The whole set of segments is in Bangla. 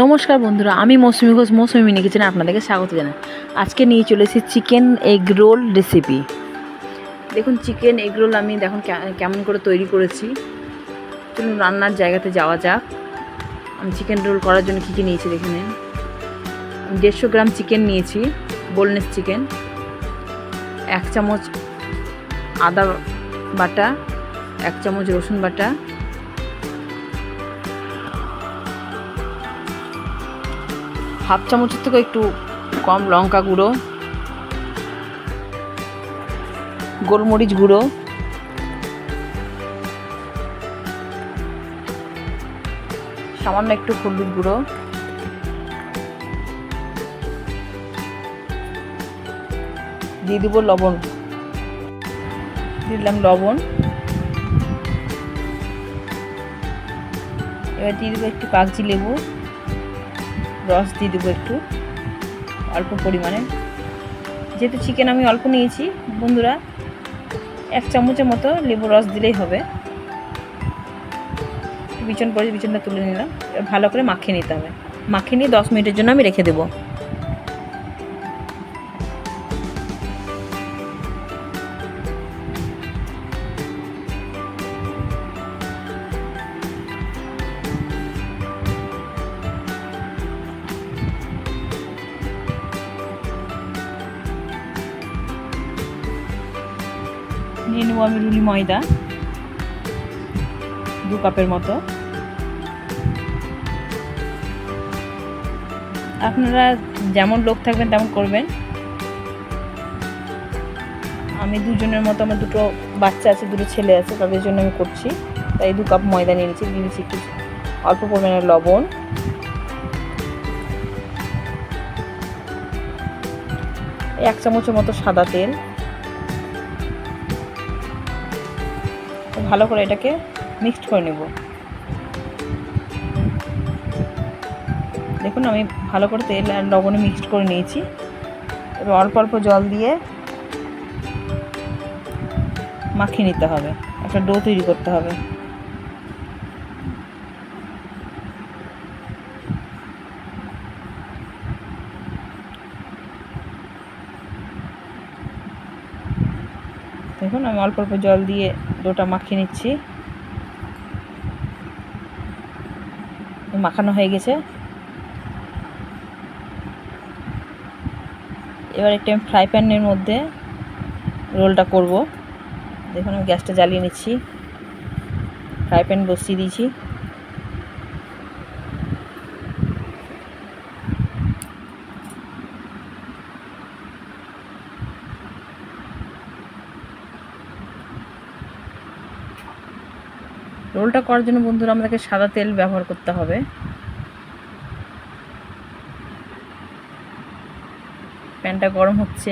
নমস্কার বন্ধুরা, আমি মৌসুমি ঘোষ, মৌসুমি মিনি কিচেনে আপনাদেরকে স্বাগত জানাই। আজকে নিয়ে চলে এসেছি চিকেন এগ রোল রেসিপি দেখুন, চিকেন এগ রোল আমি দেখুন কেমন করে তৈরি করেছি। চলুন, রান্নার জায়গাতে যাওয়া যাক। আমি চিকেন রোল করার জন্য কী কী নিয়েছি দেখে নিন। আমি দেড়শো গ্রাম চিকেন নিয়েছি বোনলেস চিকেন, এক চামচ আদা বাটা, এক চামচ রসুন বাটা হাফ চামচের থেকে একটু কম লঙ্কা গুঁড়ো, গোলমরিচ গুঁড়ো, সামান্য একটু হলুদ গুঁড়ো, দিয়ে দিব লবণ। দিলাম লবণ। এবার দিয়ে দেবো একটু কাগজি লেবু। রস দিয়ে দেবো একটু, অল্প পরিমাণে। যেহেতু চিকেন আমি অল্প নিয়েছি, বন্ধুরা, এক চামচের মতো লেবু রস দিলেই হবে। বিচন পরে বিচনটা তুলে নিলাম ভালো করে মাখিয়ে নিতে হবে। মাখিয়ে নিয়ে দশ মিনিটের জন্য আমি রেখে দেবো। নিয়ে নেব আমি রুলি ময়দা। দু কাপের মতো। আপনারা যেমন লোক থাকবেন, তেমন করবেন। আমি দুজনের মতো, আমার দুটো বাচ্চা আছে, দুটো ছেলে আছে, তাদের জন্য আমি করছি। তাই দু কাপ ময়দা নিয়ে নিচ্ছি দিচ্ছি একটু অল্প পরিমাণে লবণ। এক চামচের মতো সাদা তেল। ভালো করে এটাকে মিক্সড করে নেব। দেখুন, আমি ভালো করে তেল আর লবণে মিক্সড করে নিয়েছি। এবার অল্প অল্প জল দিয়ে মাখিয়ে নিতে হবে। একটা ডো তৈরি করতে হবে। দেখুন, আমি অল্প অল্প জল দিয়ে ডোটা মাখিয়ে নিচ্ছি। মাখানো হয়ে গেছে। এবার একটা আমি ফ্রাই প্যানের মধ্যে রোলটা করব। দেখুন, আমি গ্যাসটা জ্বালিয়ে নিচ্ছি। ফ্রাই প্যান বসিয়ে দিয়েছি। রোলটা করার জন্য বন্ধুরা আমাদেরকে সাদা তেল ব্যবহার করতে হবে। প্যানটা গরম হচ্ছে।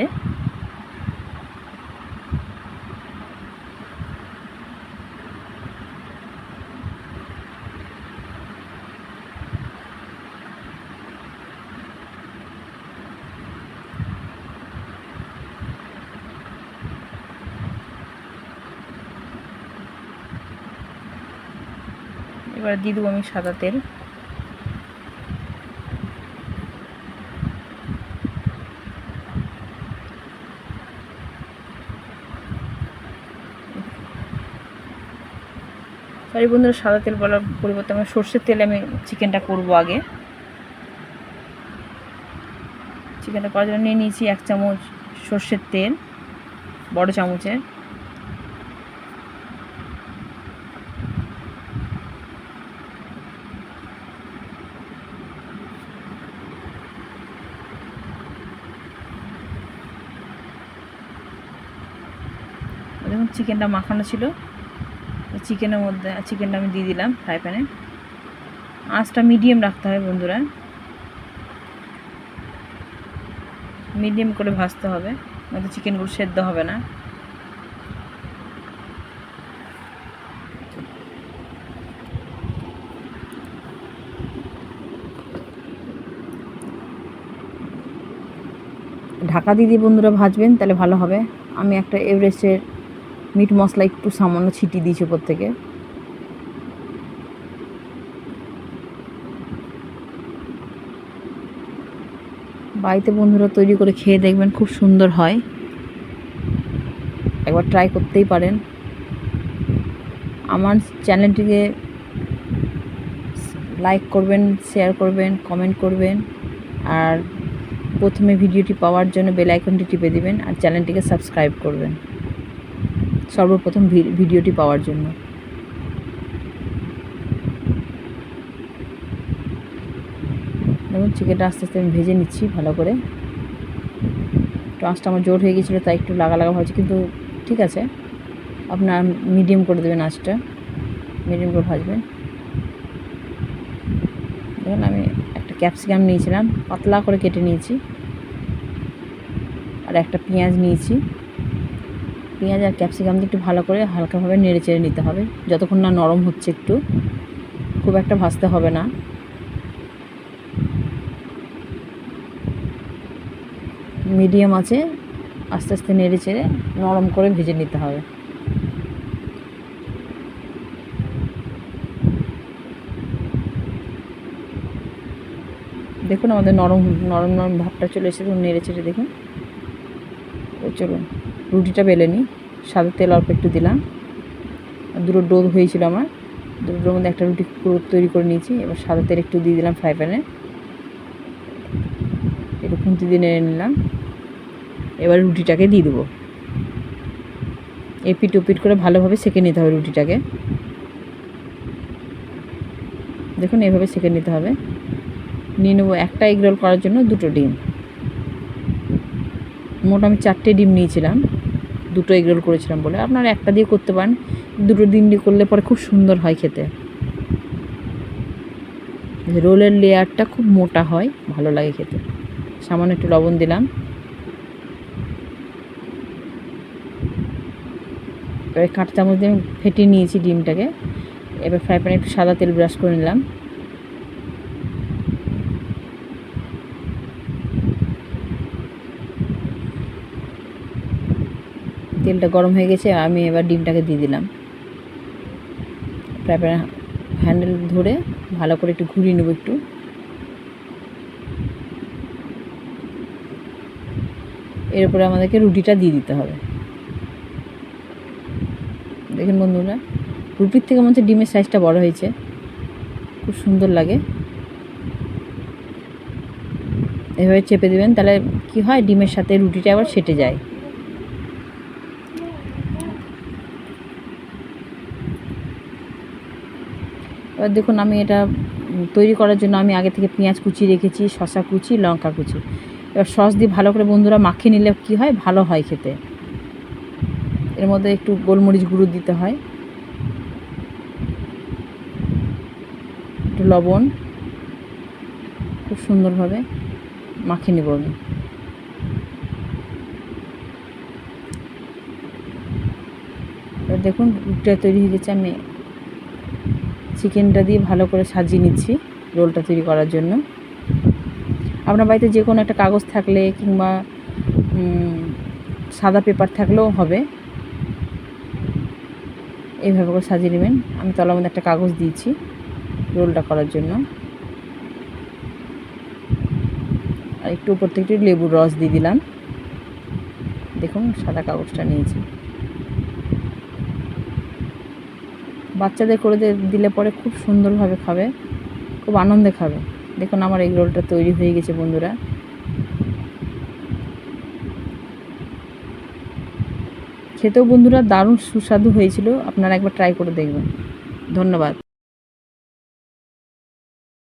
এবার দিয়ে দেবো আমি সাদা তেল। সরি বন্ধুরা, সাদা তেল বলার পরিবর্তে আমি সর্ষের তেলে আমি চিকেনটা করব আগে। চিকেনটা করার জন্য নিয়ে নিয়েছি এক চামচ সর্ষের তেল, বড় চামচের। দেখুন চিকেনটা মাখানো ছিল। চিকেনের মধ্যে, চিকেনটা আমি দিয়ে দিলাম ফ্রাই প্যানে। আঁচটা মিডিয়াম রাখতে হবে বন্ধুরা। মিডিয়াম করে ভাজতে হবে, নয়তো চিকেনগুলো সেদ্ধ হবে না। ঢাকা দিয়ে বন্ধুরা ভাজবেন, তাহলে ভালো হবে। আমি একটা এভারেস্টের মিট মশলা একটু সামান্য ছিটিয়ে দিয়েছি ওপর থেকে। বাড়িতে বন্ধুরা তৈরি করে খেয়ে দেখবেন খুব সুন্দর হয়। একবার ট্রাই করতেই পারেন। আমার চ্যানেলটিকে লাইক করবেন শেয়ার করবেন কমেন্ট করবেন। আর প্রথমে ভিডিওটি পাওয়ার জন্য বেল আইকনটি টিপে দিবেন আর চ্যানেলটিকে সাবস্ক্রাইব করবেন। সর্বপ্রথম ভিডিওটি পাওয়ার জন্য। দেখুন, চিকেনটা আস্তে আস্তে আমি ভেজে নিচ্ছি ভালো করে। একটু আমার জোর হয়ে গেছিল তাই একটু লাগা লাগা ভাবছি, কিন্তু ঠিক আছে। আপনার মিডিয়াম করে দেবেন আঁচটা। মিডিয়াম করে ভাজবেন। দেখুন, আমি একটা ক্যাপসিকাম নিয়েছিলাম, পাতলা করে কেটে নিয়েছি। আর একটা পেঁয়াজ নিয়েছি। পেঁয়াজ আর ক্যাপসিকাম দিয়ে একটু ভালো করে হালকাভাবে নেড়ে চেড়ে নিতে হবে। যতক্ষণ না নরম হচ্ছে একটু, খুব একটা ভাজতে হবে না। মিডিয়াম আছে, আস্তে আস্তে নেড়ে চেড়ে নরম করে ভেজে নিতে হবে। দেখুন আমাদের নরম নরম নরম ভাবটা চলে এসেছে নেড়ে চেড়ে দেখুন। চলুন, রুটিটা বেলে নিই। সাদা তেল অল্প একটু দিলাম। দুটো ডো হয়েছিল আমার। দুটো ডোর মধ্যে একটা রুটি তৈরি করে নিয়েছি। এবার সাদা তেল একটু দিয়ে দিলাম ফ্রাই প্যানে। একটু খুন্তি দিয়ে নেড়ে নিলাম। এবার রুটিটাকে দিয়ে দেবো। এপিট ওপিট করে ভালোভাবে সেঁকে নিতে হবে রুটিটাকে। দেখুন, এভাবে সেঁকে নিতে হবে। নিয়ে নেব একটা এগ রোল করার জন্য দুটো ডিম। মোট আমি চারটে ডিম নিয়েছিলাম। দুটো এগ রোল করেছিলাম বলে। আপনারা একটা দিয়ে করতে পারেন। দুটো ডিম দিয়ে করলে পরে খুব সুন্দর হয় খেতে। রোলের লেয়ারটা খুব মোটা হয়, ভালো লাগে খেতে। সামান্য একটু লবণ দিলাম। এবার কাঁটা চামচ দিয়ে ফেটিয়ে নিয়েছি ডিমটাকে। এবার ফ্রাই প্যানে একটু সাদা তেল ব্রাশ করে নিলাম। তেলটা গরম হয়ে গেছে, আমি এবার ডিমটাকে দিয়ে দিলাম। প্যানে হ্যান্ডেল ধরে ভালো করে একটু ঘুরিয়ে নেব একটু। এর উপরে আমাদেরকে রুটিটা দিয়ে দিতে হবে। দেখেন বন্ধুরা, রুটির থেকে মনে হচ্ছে ডিমের সাইজটা বড় হয়েছে। খুব সুন্দর লাগে। এভাবে চেপে দেবেন, তাহলে কি হয়, ডিমের সাথে রুটিটা আবার সেটে যায়। এবার দেখুন আমি এটা তৈরি করার জন্য আমি আগে থেকে পেঁয়াজ কুচি রেখেছি শশা কুচি, লঙ্কা কুচি। এবার সস দিয়ে ভালো করে বন্ধুরা মাখিয়ে নিলে কি হয়? ভালো হয় খেতে। এর মধ্যে একটু গোলমরিচ গুঁড়ো দিতে হয়। একটু লবণ। খুব সুন্দরভাবে মাখিয়ে নেব আমি। দেখুন রুটিটা তৈরি হয়ে গেছে, আমি চিকেনটা দিয়ে ভালো করে সাজিয়ে নিচ্ছি রোলটা তৈরি করার জন্য। আপনার বাড়িতে যে কোনো একটা কাগজ থাকলে কিংবা সাদা পেপার থাকলেও হবে। এইভাবে করে সাজিয়ে নেবেন। আমি তলার মধ্যে একটা কাগজ দিয়েছি রোলটা করার জন্য। আর একটু উপর থেকে একটু লেবুর রস দিয়ে দিলাম। দেখুন, সাদা কাগজটা নিয়েছি। বাচ্চাদের করে দিলে পরে খুব সুন্দরভাবে খাবে, খুব আনন্দে খাবে। দেখুন আমার এগ রোলটা তৈরি হয়ে গেছে বন্ধুরা। খেতেও বন্ধুরা দারুণ সুস্বাদু হয়েছিল, আপনারা একবার ট্রাই করে দেখবেন। ধন্যবাদ।